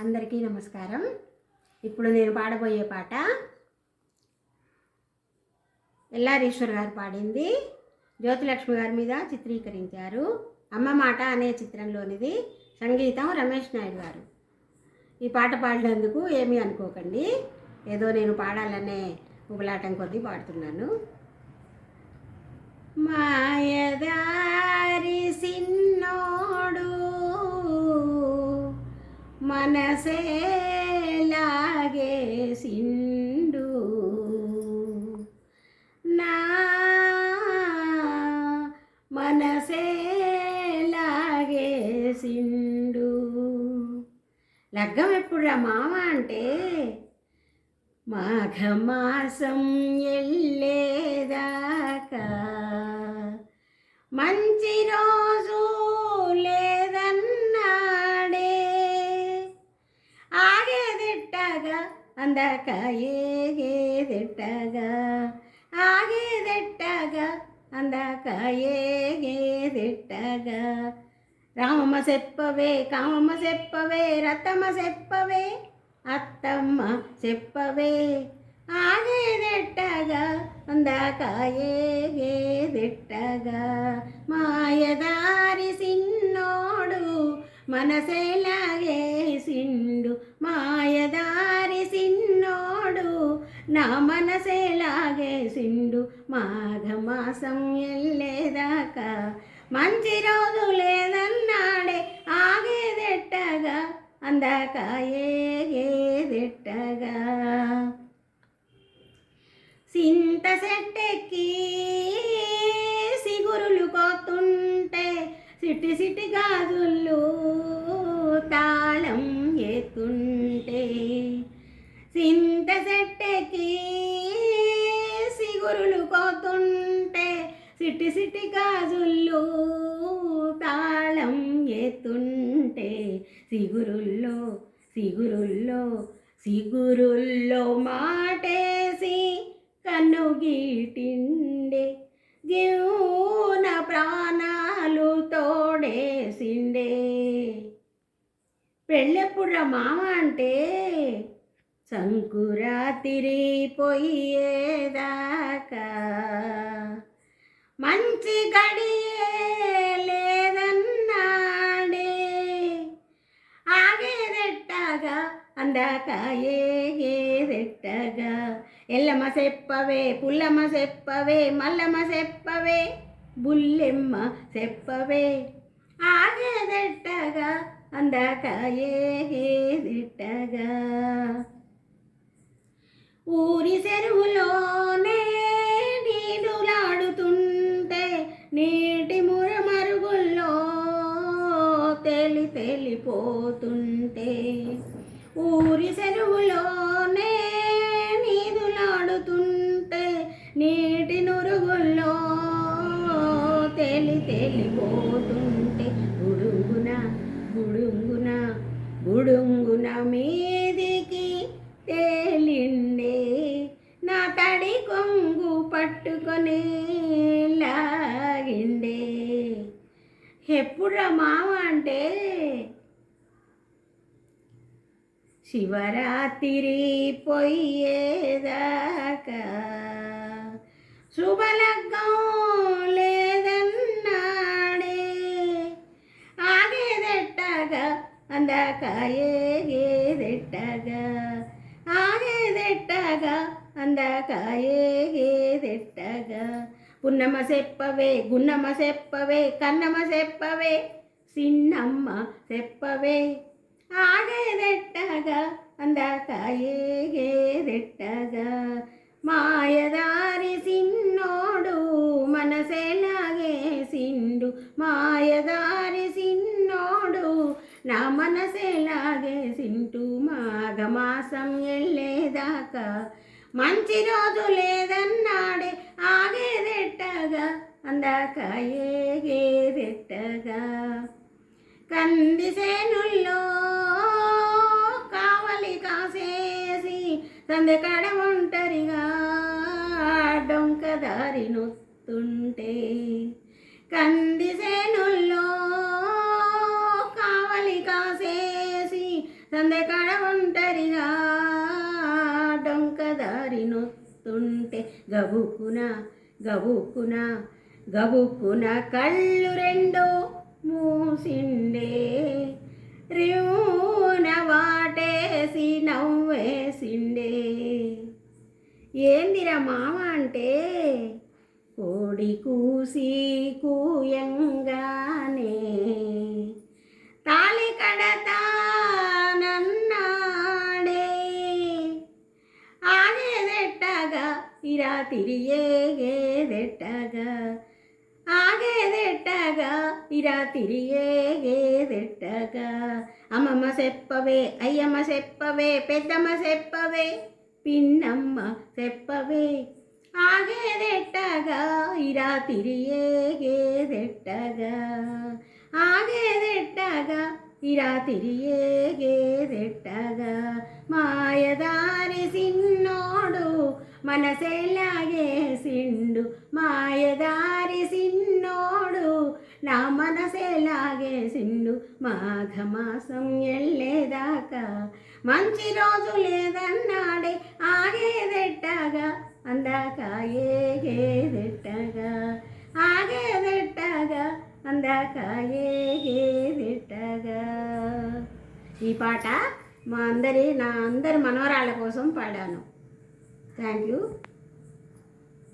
అందరికీ నమస్కారం. ఇప్పుడు నేను పాడబోయే పాట ఎల్లారీశ్వర్ గారు పాడింది. జ్యోతిలక్ష్మి గారి మీద చిత్రీకరించారు. అమ్మ మాట అనే చిత్రంలోనిది సంగీతం రమేష్ నాయుడు గారు. ఈ పాట పాడినందుకు ఏమీ అనుకోకండి. ఏదో నేను పాడాలనే ఉబలాటం కొద్దీ పాడుతున్నాను. మాయదా మనసే లాగేసిండు నా మనసే లాగేసిండు లగ్గం ఎప్పుడురా మామ అంటే మాఘమాసం ఎల్లేదాకా. మంచి రోజు ఆగేదెట్టగా అందాక ఏగేదెట్టగా ఆగేదెట్టగా అందాక ఏగేదెట్టగా రామమ్మ చెప్పవే కామమ్మ చెప్పవే రతమ్మ చెప్పవే అత్తమ్మ చెప్పవే ఆగేదెట్టగా అందాక ఏగేదెట్టగా మాయదారి సిన్నోడు మనసేలాగేసిండు మాయదారి సిన్నోడు నా మనసేలాగే సిండు మాఘమాసం ఎల్లేదాకా. మంచి రోజు లేదన్నాడే ఆగేదెట్టగా అందాక ఏగేదెట్టగా. సింత సెట్టెక్కి సిగురులు కోతుంటే సిటి సిటి గాజులు తాళం ఎత్తుంటే. సింత సెట్టెక్కి పోతుంటే సిటి సిటి గాజుల్లో తాళం ఎత్తుంటే సిగురుల్లో సిగురుల్లో సిగురుల్లో మాటేసి కన్ను గీటిండే. జీవన ప్రాణాలు తోడేసిండే. పెళ్ళెప్పుడు మామ అంటే సంకురాతిరి పోయేదాకా మంచి గడియే లేదన్నాడే ఆగేదెట్టగా అందాక ఏగేదెట్టగా ఎల్లమ్మ చెప్పవే పుల్లమ్మ చెప్పవే మల్లమ్మ చెప్పవే బుల్లెమ్మ చెప్పవే ఆగేదెట్టగా అందాక ఏగేదెట్టగా ఊరి చెరువులోనే నీడులాడుతుంటే నీటి మురమరుగుల్లో తెలి తెలిపోతుంటే. ఊరి చెరువులోనే నీదులాడుతుంటే నీటి నురుగుల్లో తెలి తెలిపోతుంటే. గుడుగున గుడుగు ఎప్పుడురా మామ అంటే? శివరాత్రి పోయేదాకా శుభలగ్గం లేదన్నాడే. ఆగేదెట్టగా? అందాక ఏగేదెట్టగా? ఆగేదెట్టగా? అందాక ఏగేదెట్టగా? పున్నమ్మ చెప్పవే గున్నమ్మ చెప్పవే కన్నమ్మ చెప్పవే సిన్నమ్మ చెప్పవే ఆగేదెట్టగా అందాక ఏగేదెట్టగా మాయదారి సిన్నోడు మనసేలాగేసిండు మాయదారి సిన్నోడు నా మనసేలాగేసింటూ మాఘమాసం వెళ్ళేదాకా మంచి రోజు లేదన్నాడే ఆగేదెట్టగా? అందాక ఏగేదెట్టగా కందిసేనుల్లో కావలి కాసేసి సందెకాడ ఒంటరిగా డొంక దారి నొత్తుంటే. కందిసేనుల్లో కావలి కాసేసి సందెకాడ ఒంటరిగా నొత్తుంటే గబుకున గబుకున గబుకున కళ్ళు రెండు మూసిండే. రివున వాటేసి నవ్వేసిండే. ఏందిరా మామ అంటే? కోడి కూసి కూయంగానే. తాళి కడతా ఇరా తిరిగేగేదెట్టగా ఆగేదెట్టగా ఇరా తిరిగేగేదెట్టగా అమ్మమ్మ చెప్పవే అయ్యమ్మ చెప్పవే పెద్దమ్మ చెప్పవే పిన్నమ్మ చెప్పవే. ఆగేదెట్టగా ఇరా తిరిగేగేదెట్టగా ఆగేదెట్టగా ఇరా తిరిగేగేదెట్టగా మాయదారి సిన్నోడు మనసేలాగేసిండు మాయదారి సిన్నోడు. నా మనసేలాగేసిండు మాఘమాసం ఎల్లేదాకా. మంచి రోజు లేదన్నాడే ఆగేదెట్టగా. అందాక ఏగేదెట్టగా. ఆగేదెట్టగా అందాక ఏగేదెట్టగా. ఈ పాట మా అందరి నా అందరి మనవరాళ్ళ కోసం పాడాను. Thank you